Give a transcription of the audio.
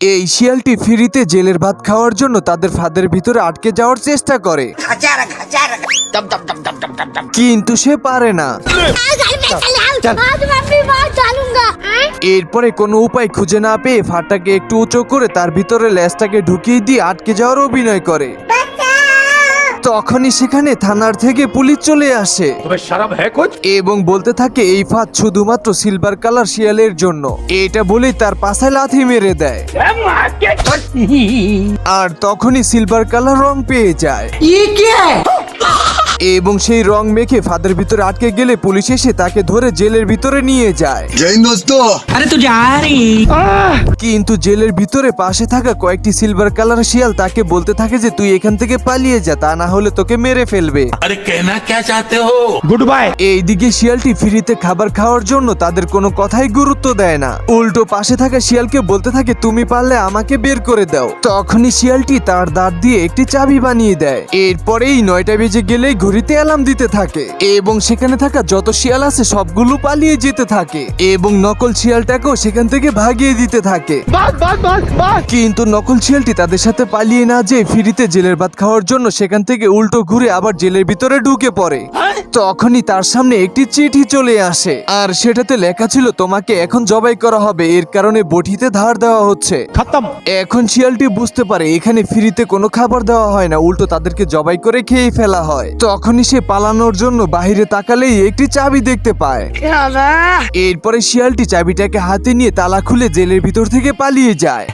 এই শিয়ালটি ফিরিতে জেলের ভাত খাওয়ার জন্য তাদের ফাঁদের ভিতরে আটকে যাওয়ার চেষ্টা করে। কিন্তু সে পারে না। এরপরে কোনো উপায় খুঁজে না পেয়ে ফাটাকে একটু উঁচু করে তার ভিতরে লেজটাকে ঢুকিয়ে দিয়ে আটকে যাওয়ার অভিনয় করে। তখনই সেখানে থানার থেকে পুলিশ চলে আসে। এবং বলতে থাকে এই ফাঁদ শুধুমাত্র সিলভার কালার শিয়ালের জন্য। এটা বলেই তার পাশায় লাথি মেরে দেয়। আর তখনই সিলভার কালার রং পেয়ে যায়। এবং সেই রং মেখে ফাঁদের ভিতরে আটকে গেলে পুলিশ এসে তাকে ধরে জেলের ভিতরে নিয়ে যায়। আরে তো যারি কিন্তু জেলের ভিতরে পাশে থাকা কয়েকটি সিলভার কালার শিয়াল তাকে বলতে থাকে যে তুই এখান থেকে পালিয়ে যা তা না হলে তোকে মেরে ফেলবে। আরে কেনা কে চাতে হো? Good bye. এইদিকে শিয়ালটি ফ্রিতে খাবার খাওয়ার জন্য তাদের কোনো কথাই গুরুত্ব দেয় না। উল্টো পাশে থাকা শিয়ালকে বলতে থাকে তুমি পারলে আমাকে বের করে দাও। তখনই শিয়ালটি তার দাঁত দিয়ে একটি চাবি বানিয়ে দেয়। এরপরেই নয়টা বেজে গেলেই ঘড়িতে অ্যালার্ম দিতে থাকে। এবং সেখানে থাকা যত শিয়াল আছে সবগুলো পালিয়ে যেতে থাকে। এবং নকল শিয়ালটাকেও সেখান থেকে ভাগিয়ে দিতে থাকে। কিন্তু নকল শিয়ালটি তাদের সাথে পালিয়ে না যেয়ে ফিরিতে জেলের ভাত খাওয়ার জন্য সেখান থেকে উল্টো ঘুরে আবার জেলের ভিতরে ঢুকে পড়ে। তখনই তার সামনে একটি চিঠি চলে আসে। আর সেটাতে লেখা ছিল তোমাকে এখন জবাই করা হবে। এর কারণে বটিতে ধার দেওয়া হচ্ছে। এখন শিয়ালটি বুঝতে পারে এখানে ফ্রিতে কোনো খাবার দেওয়া হয় না। উল্টো তাদেরকে জবাই করে খেয়ে ফেলা হয়। তখনই সে পালানোর জন্য বাহিরে তাকালেই একটি চাবি দেখতে পায়। এরপরে শিয়ালটি চাবিটাকে হাতে নিয়ে তালা খুলে জেলের ভিতর থেকে পালিয়ে যায়।